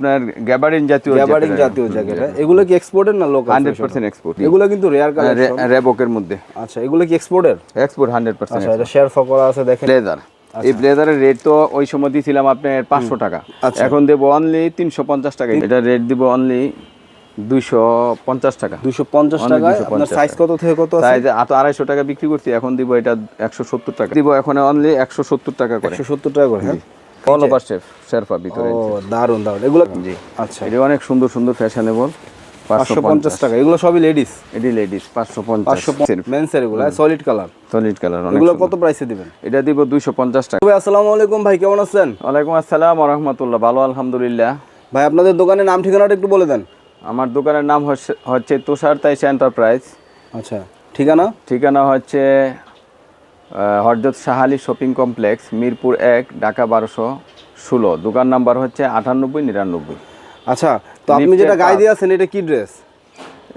আপনার গ্যাবারিন জাতীয় গ্যাবারিং জাতীয় জ্যাকেট এগুলো কি এক্সপোর্টের না লোকাল হান্ড্রেড পার্সেন্ট এক্সপোর্ট এগুলো কিন্তু রেয়ার কালেকশন রেবকের মধ্যে। আচ্ছা এগুলো কি এক্সপোর্টের এক্সপোর্ট হান্ড্রেড পার্সেন্ট আচ্ছা এটা শেরফা করা আছে দেখেন। ব্লেজার এই ব্লেজারের রেট তো ওই সময় দিয়েছিলাম আপনার পাঁচশো টাকা। আচ্ছা। এখন দেবো অনলি তিনশো পঞ্চাশ টাকা। এটা রেট দিব অনলি দুইশো পঞ্চাশ টাকা। দুশো পঞ্চাশ অনেক টাকায়। 250 আপনার সাইজ কত থেকে কত সাইজ আতো আড়াইশো টাকা বিক্রি করছি। এখন দিব এটা একশো সত্তর টাকা। দিব এখন অনলি একশো সত্তর টাকা করে। একশো সত্তর টাকা করে হ্যাঁ? অল ওভার শেফ শেরফা ভিতরে ও দারুণ দারুণ এগুলো জি। আচ্ছা। এটা অনেক সুন্দর সুন্দর ফ্যাশনেবল পাঁচশো পঞ্চাশ টাকা। এগুলো সবই লেডিস এটি লেডিস পাঁচশো পাঁচশো পঞ্চাশ মেন্সের এগুলো সলিড কালার সলিড কালার অনেক এগুলো কত প্রাইসে দিবেন? এটা দিব দুইশো পঞ্চাশ টাকা। ভাই আসসালামু আলাইকুম ভাই কেমন আছেন? ওয়ালাইকুম আসসালাম রহমতুল্লাহ ভালো আলহামদুলিল্লাহ। ভাই আপনাদের দোকানের নাম ঠিকানাটা একটু বলে দেন। আমার দোকানের নাম হচ্ছে- তুষার তাইসা এন্টারপ্রাইজ আচ্ছা ঠিকানা? ঠিকানা হচ্ছে হরজত শাহালি শপিং কমপ্লেক্স মিরপুর এক ঢাকা বারোশো ষোলো। দোকান নাম্বার হচ্ছে আটানব্বই নিরানব্বই। আচ্ছা তো আপনি যেটা গায়ে। দিয়ে আছেন এটা কি ড্রেস?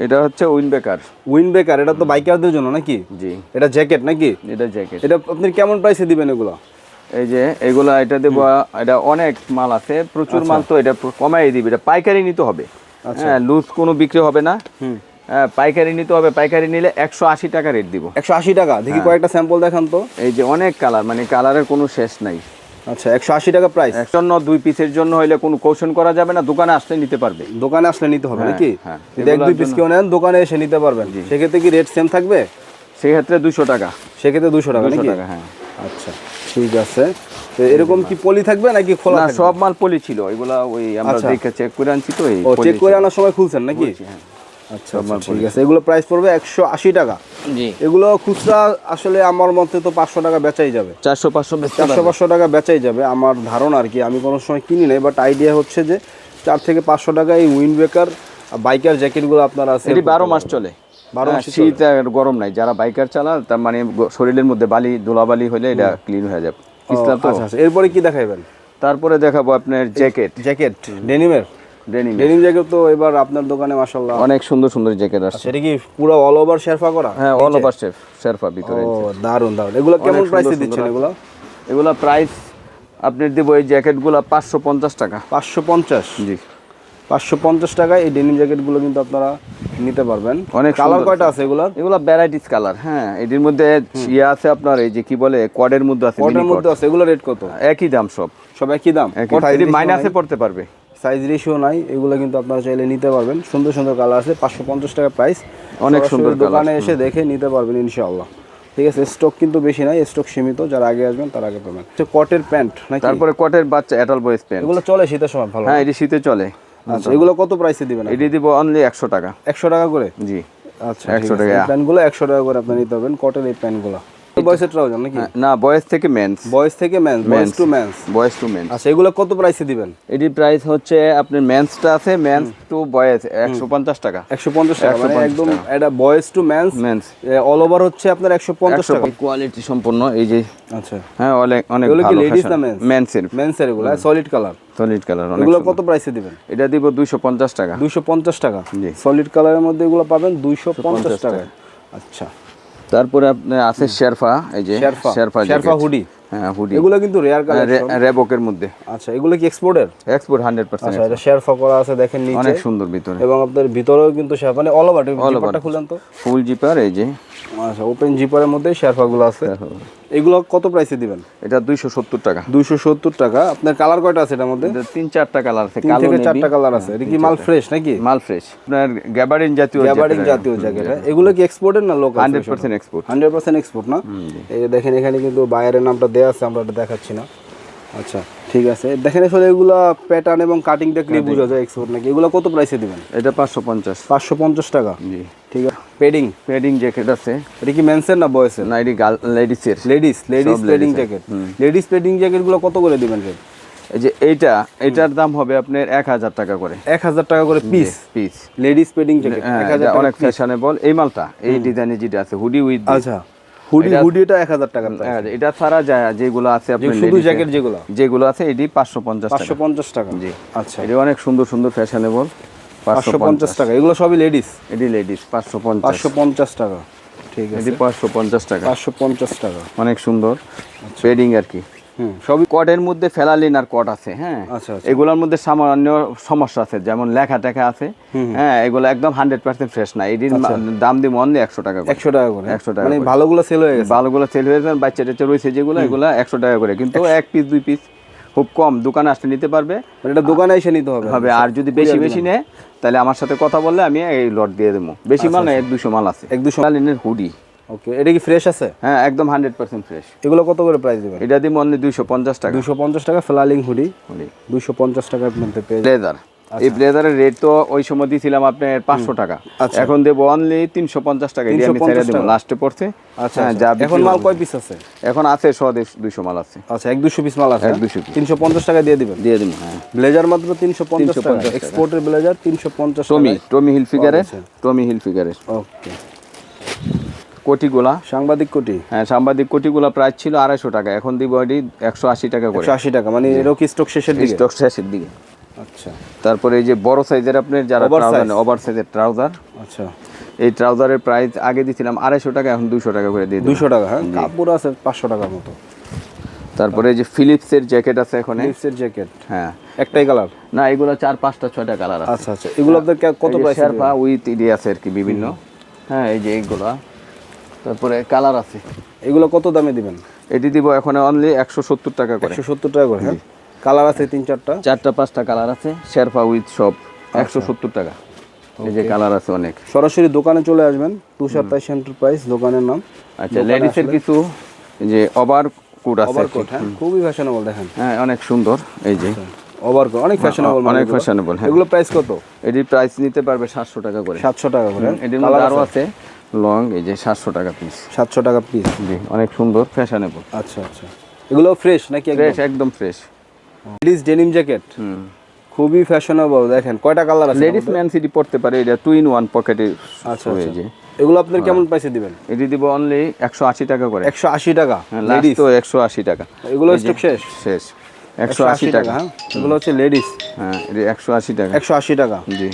এটা হচ্ছে উইন বেকার। উইন বেকার এটা তো বাইকারদের জন্য নাকি? জি। এটা জ্যাকেট নাকি? এটা জ্যাকেট। এটা আপনি কেমন প্রাইসে দিবেন এগুলো? এই যে এগুলা এটা দেবো এটা অনেক মাল আছে প্রচুর মাল তো এটা কমাই দিবি এটা পাইকারি নিতে হবে। হ্যাঁ লুজ কোনো বিক্রি হবে না। পাইকারি নিতে হবে পাইকারি নিলে একশো আশি টাকা রেট দিব। একশো আশি টাকা? দেখি হ্যাঁ। কয়েকটা স্যাম্পল দেখান তো। এই যে অনেক কালার মানে কালারের কোনো শেষ নাই। আচ্ছা একশো আশি টাকা প্রাইস জন্য দুই পিসের জন্য হইলে কোনো কৌশন করা যাবে না দোকানে আসলে নিতে পারবে। দোকানে আসলে নিতে হবে নাকি? হ্যাঁ। যদি এক দুই পিস কেউ নেন দোকানে এসে নিতে পারবেন। সেক্ষেত্রে কি রেট সেম থাকবে? সেক্ষেত্রে দুশো টাকা। সেক্ষেত্রে দুশো টাকা নাকি? হ্যাঁ। আচ্ছা ঠিক আছে। তো এরকম কি পলি থাকবে নাকি খোলা সব মাল পলি ছিল। এগুলা ওই আমরা আচ্ছা। দেখে চেক করে আনছি তো চেক করে আনার সময় খুলছেন নাকি? হ্যাঁ। আচ্ছা আচ্ছা, ঠিক আছে। এগুলো প্রাইস পড়বে একশো আশি টাকা। জি। এগুলো খুচরা আসলে আমার মতে তো পাঁচশো টাকা বেচাই যাবে। চারশো পাঁচশো চারশো পাঁচশো টাকা বেচাই যাবে। আমার ধারণা আর কি আমি কোনো সময় কিনি নাই বাট আইডিয়া হচ্ছে যে চার থেকে পাঁচশো টাকা এই উইন্ড ব্রেকার বাইকার জ্যাকেটগুলো আপনারা আছে। এটি বারো মাস চলে। বারো হ্যাঁ, মাসই শীত গরম নাই। যারা বাইকার চালান তার মানে শরীরের মধ্যে বালি ধুলাবালি হলে এটা ক্লিন হয়ে যাবে। তো। আচ্ছা আচ্ছা। এরপরে কি দেখাইবেন? তারপরে দেখাবো আপনার জ্যাকেট জ্যাকেট ডেনিমের ডেনিম ডেনিম জ্যাকেট তো এবার আপনার দোকানে মাসাল্লাহ অনেক সুন্দর সুন্দর জ্যাকেট আসছে। সেটা কি পুরো অল ওভার শেরফা করা? হ্যাঁ অল ওভার শেফ শেরফা ভিতরে ও দারুণ দারুণ এগুলো কেমন প্রাইসে দিচ্ছেন এগুলো? এগুলা প্রাইস আপনার দেবো এই জ্যাকেটগুলো পাঁচশো পঞ্চাশ টাকা। পাঁচশো পঞ্চাশ? জি। পাঁচশো পঞ্চাশ টাকায় এই ডেনিম জ্যাকেটগুলো কিন্তু আপনারা নিতে পারবেন। অনেক কালার কয়টা আছে এগুলোর? এগুলো ভ্যারাইটিস কালার হ্যাঁ। এটির মধ্যে ইয়ে আছে আপনার এই যে কি বলে কোয়াডের মধ্যে আছে mini মধ্যে আছে এগুলো রেট কত? একই দাম সব। সব একই দাম? একই মাইনাসে পড়তে পারবে। সাইজ রেশিও নাই এগুলো কিন্তু আপনারা চাইলে নিতে পারবেন। সুন্দর সুন্দর কালার আছে পাঁচশো পঞ্চাশ টাকা প্রাইস অনেক সুন্দর দোকানে এসে দেখে নিতে পারবেন ইনশাআল্লাহ। ঠিক আছে স্টক কিন্তু বেশি নাই স্টক সীমিত যারা আগে আসবেন তারা আগে পাবেন। কটের প্যান্ট তারপরে কটের বাচ্চা এটাল বয়েস প্যান্ট এগুলো চলে শীতের সময় ভালো হ্যাঁ এটি শীতে চলে। আচ্ছা এগুলো কত প্রাইসে দিবেন এটি দিব অনলি একশো টাকা। একশো টাকা করে? জি। আচ্ছা একশো টাকা। টাকা প্যান্টগুলো একশো টাকা করে আপনি নিতে পারবেন কটের এই প্যান্টগুলো বয়সের ট্রাউজার নাকি? হ্যাঁ, না বয়েস থেকে মেন্স বয়স থেকে men's boys to men's boys to men's আচ্ছা এগুলো কত প্রাইসে দিবেন? এটির প্রাইস হচ্ছে আপনার মেন্সটা আছে মেন্স টু বয়েস একশো পঞ্চাশ টাকা। একশো পঞ্চাশ টাকা মানে একদম এটা boys to men's men's all over হচ্ছে আপনার একশো পঞ্চাশ টাকা। কোয়ালিটি সম্পূর্ণ এই যে। আচ্ছা। হ্যাঁ অনেক অনেক এগুলো কি ladies না men's? মেন্সের মেন্সের এগুলো সলিড কালার সলিড কালার এগুলো কত প্রাইসে দিবেন? এটা দিব দুইশো পঞ্চাশ টাকা। দুইশো পঞ্চাশ টাকা। সলিড কালারের মধ্যে এগুলো পাবেন দুইশো পঞ্চাশ টাকা। আচ্ছা। তারপরে আপনার আছে শেরফা এই যে শেরফা। শেরফা হুডি হ্যাঁ হুডি এগুলো কিন্তু রেয়ার কালার রেবকের মধ্যে। আচ্ছা এগুলো কি এক্সপোর্টের এক্সপোর্ট হান্ড্রেড পার্সেন্ট আচ্ছা এটা শেরফা করা আছে দেখেন নিচে। অনেক সুন্দর ভিতরে। এবং আপনার ভিতরেও কিন্তু শেরফা মানে অল ওভার জিপারটা খুলেন তো। ফুল জিপার এই যে। আচ্ছা ওপেন জিপারের মধ্যে শেরফাগুলো আছে। এগুলো কত প্রাইসে দিবেন? এটা দুইশো সত্তর টাকা। দুইশো সত্তর টাকা। আপনার কালার কয়টা আছে এটার মধ্যে? এটা তিন চারটা কালার আছে কালো থেকে চারটা কালার আছে। এটা কি মাল ফ্রেশ নাকি? মাল ফ্রেশ আপনার গ্যাবারিন জাতীয় গ্যাবারিন জাতীয় জ্যাকেট এগুলো কি এক্সপোর্টের না local hundred percent export hundred percent export না? এই যে দেখেন এখানে কিন্তু বাইরের নামটা দেওয়া আছে আমরা এটা দেখাচ্ছি না। আচ্ছা ঠিক আছে। দেখেন আসলে এগুলা প্যাটার্ন এবং কাটিং দেখলে বোঝা যায় এক্সপোর্ট নাকি। এগুলো কত প্রাইসে দিবেন? এটা পাঁচশো পঞ্চাশ। পাঁচশো পঞ্চাশ টাকা? জি। ঠিক আছে। পেডিং পেডিং জ্যাকেট আছে। এটা কি মেন্সের না বয়েসের না এটি girl লেডিসের ladies ladies padding jacket ladies padding জ্যাকেটগুলো কত করে দিবেন রেট এই যে এইটা এটার দাম হবে আপনার এক হাজার টাকা করে। এক হাজার টাকা করে piece piece ladies padding jacket অনেক ফ্যাশনেবল এই মালটা এই ডিজাইনের যেটা আছে হুডি উইথ আচ্ছা। হুডি হুডিটা এক হাজার টাকা price। এটা ছাড়া যায় যেগুলো আছে আপনি শুধু জ্যাকেট যেগুলো? যেগুলো আছে এটি পাঁচশো পঞ্চাশ টাকা। পাঁচশো পঞ্চাশ টাকা। জি। আচ্ছা। এটা অনেক সুন্দর সুন্দর ফ্যাশনেবল পাঁচশো পঞ্চাশ। টাকা। এগুলো সবই লেডিস এটি লেডিস পাঁচশো পঞ্চাশ। পাঁচশো পঞ্চাশ টাকা। ঠিক আছে। এটি পাঁচশো পঞ্চাশ টাকা। পাঁচশো পঞ্চাশ টাকা। অনেক সুন্দর। পেডিং আর কি। সবই কটের মধ্যে ফেলালিন আর কট আছে হ্যাঁ? আচ্ছা, আচ্ছা। এগুলোর মধ্যে সামান্য সমস্যা আছে যেমন লেখা টেখা আছে হ্যাঁ এগুলো একদম হান্ড্রেড পার্সেন্ট ফ্রেশ না। এটির দাম দিব অনলি একশো টাকা একশো টাকা করে? 100 টাকা মানে ভালোগুলো সেল হয়ে গেছে? ভালোগুলো সেল হয়ে যায় বাচ্চা টাচ্চা রয়েছে যেগুলো এগুলো একশো টাকা করে। কিন্তু এক পিস দুই পিস খুব কম। দোকানে আসলে নিতে পারবে। মানে এটা দোকানে এসে নিতে হবে। হবে। আর যদি বেশি বেশি নেয় তাহলে আমার সাথে কথা বললে আমি এই লট দিয়ে দেবো। বেশি মাল না এক দুশো মাল আছে। এক দুশো ফেলালিনের হুডি ওকে এটা কি ফ্রেশ আছে? হ্যাঁ একদম হান্ড্রেড পার্সেন্ট ফ্রেশ এগুলো কত করে প্রাইস দেবেন? এটা দিব অনলি দুইশো পঞ্চাশ টাকা। দুশো পঞ্চাশ টাকা ফ্লালিং হুডি হুডি। দুশো পঞ্চাশ টাকার মধ্যে পেয়ে যাবেন। এই ব্লেজারের রেট তো ওই সময় দিয়েছিলাম আপনার পাঁচশো টাকা। আচ্ছা। এখন দেবো অনলি তিনশো পঞ্চাশ টাকা। দিয়ে আমি ছেড়ে দেবো লাস্টে পড়ছে। আচ্ছা হ্যাঁ, আচ্ছা। যা এখন মাল কয় পিস আছে? এখন আছে শ দুইশো মাল আছে। আচ্ছা এক দুশো পিস মাল আছে এক 200 piece। তিনশো পঞ্চাশ টাকা দিয়ে দিবেন? দিয়ে দিন হ্যাঁ। ব্লেজার মাত্র তিনশো পঞ্চাশ টাকা। 350 টাকা। এক্সপোর্টের ব্লেজার তিনশো পঞ্চাশ টমি টমি হিল ফিগারের টমি হিল ফিগারের ওকে কোটিগুলা? সাংবাদিক কোটি? হ্যাঁ সাংবাদিক কোটিগুলা প্রাইস ছিল আড়াইশো টাকা। এখন দিব এটি একশো আশি টাকা করে। একশো আশি টাকা মানে এরও কি স্টক শেষের দিকে? স্টক শেষের দিকে। আচ্ছা। তারপরে এই যে বড় সাইজের আপনার যারা ট্রাউজার ওভার সাইজের ট্রাউজার আচ্ছা। এই ট্রাউজারের প্রাইস আগে দিছিলাম আড়াইশো টাকা এখন দুশো টাকা করে দিয়ে দুশো টাকা হ্যাঁ? কাপড় আছে পাঁচশো টাকার মতো। তারপরে এই যে ফিলিপসের জ্যাকেট আছে এখানে। লিপসের জ্যাকেট হ্যাঁ। একটাই কালার না এগুলো চার পাঁচটা ছয়টা কালার আছে। আচ্ছা আচ্ছা। এগুলো আপনার কত প্রাইস উইথ ইডি আছে আর কি বিভিন্ন। হ্যাঁ এই যে এইগুলা। তারপরে কালার আছে। এগুলো কত দামে দিবেন? এটি দিব এখন অনলি একশো সত্তর টাকা করে। একশো সত্তর টাকা করে হ্যাঁ? কালার আছে তিন চারটা? চারটা পাঁচটা কালার আছে শেরপা উইথ সব একশো সত্তর টাকা। এই যে কালার আছে অনেক। সরাসরি দোকানে চলে আসবেন তুষার তাইশ এন্টারপ্রাইজ দোকানের নাম। আচ্ছা লেডিসের কিছু এই যে ওভার কোট আছে আর কি। ওভারকোট হ্যাঁ? খুবই ফ্যাশনেবল দেখেন। হ্যাঁ অনেক সুন্দর এই যে। ওভারকোট অনেক ফ্যাশনেবল অনেক fashionable, হ্যাঁ। এগুলো প্রাইস কত? এটির প্রাইস নিতে পারবে সাতশো টাকা করে। সাতশো টাকা করে এটির মধ্যে আরও আছে। লং এই যে সাতশো টাকা পিস সাতশো টাকা পিস জি অনেক সুন্দর ফ্যাশনেবল আচ্ছা আচ্ছা। এগুলো ফ্রেশ নাকি ফ্রেশ একদম fresh ladies denim jacket hmm. খুবই ফ্যাশনেবল দেখেন কয়টা কালার আছে লেডিস ম্যান সিটি পড়তে পারে এটা টু ইন ওয়ান পকেটে আচ্ছা হয়ে আচ্ছা। যে এগুলো আপনার কেমন প্রাইসে দিবেন? এটি দিব অনলি একশো আশি টাকা করে। একশো আশি টাকা হ্যাঁ লেডিস তো একশো আশি টাকা। এগুলো স্টক শেষ? শেষ। একশো আশি টাকা হ্যাঁ? এগুলো হচ্ছে লেডিস হ্যাঁ একশো আশি টাকা। একশো আশি টাকা। জি।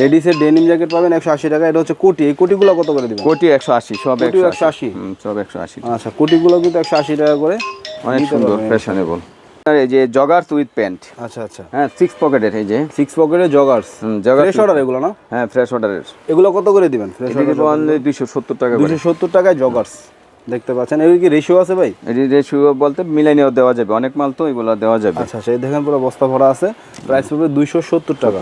লেডিসের ডেনিম জ্যাকেট পাবেন একশো আশি টাকা এটা হচ্ছে কোটি। এই কোটিগুলো কত করে দিবেন? কোটি একশো আশি সব একশো একশো আশি। সব একশো আশি আচ্ছা কোটিগুলো কিন্তু একশো আশি টাকা করে অনেক সুন্দর। ফ্যাশনেবল এই যে জগার্স উইথ প্যান্ট আচ্ছা আচ্ছা। হ্যাঁ সিক্স পকেটের এই যে। সিক্স পকেটে জগার্স জগার্স ফ্রেশ অর্ডার এগুলো না? হ্যাঁ ফ্রেশ অর্ডারের এগুলো কত করে দিবেন? ফ্রেশ অনলি দুইশো সত্তর টাকা দুশো সত্তর টাকায় জগার্স দেখতে পাচ্ছেন। এগুলো কি রেশিও আছে ভাই? এটি রেশিও বলতে মিলাইনিও দেওয়া যাবে। অনেক মাল তো এগুলো দেওয়া যাবে। আচ্ছা সেই দেখেন পুরো বস্তা ভরা আছে। প্রাইস পড়বে দুইশো সত্তর টাকা।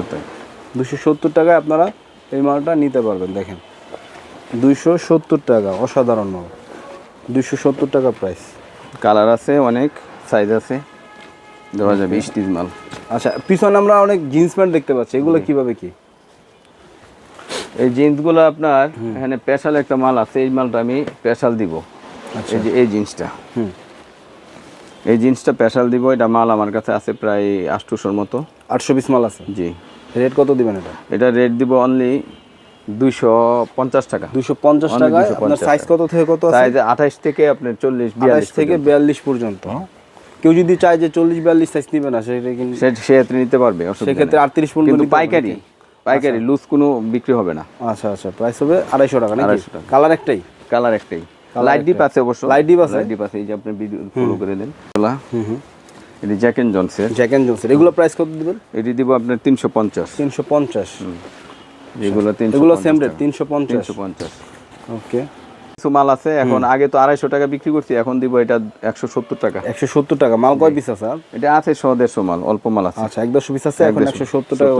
দুশো সত্তর টাকায় আপনারা এই মালটা নিতে পারবেন দেখেন। দুইশো সত্তর টাকা অসাধারণ মাল। দুইশো সত্তর টাকা প্রাইস কালার আছে অনেক সাইজ আছে। দেওয়া যাবে স্টিচ মাল। আচ্ছা পিছনে আমরা অনেক জিন্স প্যান্ট দেখতে পাচ্ছি। এগুলো কীভাবে কি? এই জিন্সগুলো আপনার এখানে স্পেশাল একটা মাল আছে এই মালটা আমি স্পেশাল দিব। এই যে এই জিন্সটা। হুম। এই জিন্সটা স্পেশাল দিব এটা মাল আমার কাছে আছে প্রায় আটশোশোর মতো। আটশো পিস মাল আছে? জি। রেট কত দিবেন এটা? এটা রেট দিব অনলি পঞ্চাশ টাকা। দুশো পঞ্চাশ Only টাকায় 250 আপনার সাইজ কত থেকে কত সাইজ আঠাইশ থেকে আপনার চল্লিশ আঠাশ বিয়াল্লিশ থেকে বিয়াল্লিশ পর্যন্ত। কেউ যদি চায় যে চল্লিশ বিয়াল্লিশ সাইজ নিবে না সেটা কিন্তু নিতে পারবে সেক্ষেত্রে আটত্রিশ পর্যন্ত পাইকারি পাইকারি লুজ কোনো বিক্রি হবে না। আচ্ছা আচ্ছা প্রাইস হবে আড়াইশো টাকা 250 টাকা। কালার একটাই? কালার একটাই। লাইট ডিপ আছে অবশ্য? লাইট ডিপ আছে? এই যে আপনি ভিডিও ফলো করে দেন এগুলা এটি জ্যাক এন্ড জনসের জ্যাক এন্ড জোন্সের এগুলো প্রাইস কত দিবেন? এটি দিব আপনার তিনশো পঞ্চাশ। তিনশো পঞ্চাশ। এগুলো তিনশো এগুলো সেম রেট তিনশো পঞ্চাশ। তিনশো পঞ্চাশ। ওকে কিছু মাল আছে এখন আগে তো আড়াইশো টাকা বিক্রি করছি এখন দিব এটা একশো সত্তর টাকা। একশো সত্তর টাকা। মাল কয় পিস আছে এটা আছে শ দেড়শো মাল অল্প মাল আছে। আচ্ছা এক দশশো পিস আছে এখন একশো সত্তর টাকা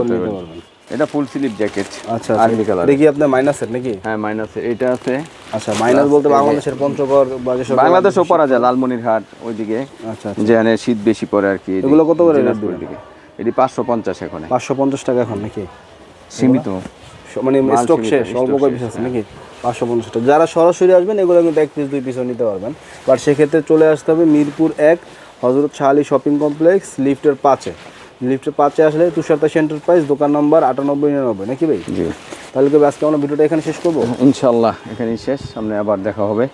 এটা ফুল স্লিপ জ্যাকেট আচ্ছা আর্মি কালার দেখি আপনার মাইনাসের নাকি? হ্যাঁ মাইনাস এটা আছে আচ্ছা মাইনাস বলতে বাংলাদেশের পঞ্চগড় বা যেসব বাংলাদেশও পরা যায় লালমনিরহাট ওইদিকে আচ্ছা যেখানে শীত বেশি পড়ে আর কি এগুলো কত করে দিকে এটি পাঁচশো পঞ্চাশ এখন পাঁচশো পঞ্চাশ টাকা এখন নাকি? সীমিত। মানে স্টক শেষ অল্প কয় পিস আছে নাকি? পাঁচশো পঞ্চাশ টাকা। যারা সরাসরি আসবেন এগুলো কিন্তু এক পিস দুই পিসও নিতে পারবেন। বাট সেক্ষেত্রে চলে আসতে হবে মিরপুর এক হজরত শাহ আলী শপিং কমপ্লেক্স লিফটের পাঁচে। লিফটের পাঁচে আসলে তুষারতাস এন্টারপ্রাইজ দোকান নম্বর আটানব্বই নিরানব্বই নাকি ভাই? জি। তাহলে আজকে আমরা ভিডিওটা এখানে শেষ করব? ইনশাল্লাহ এখানেই শেষ সামনে আবার দেখা হবে।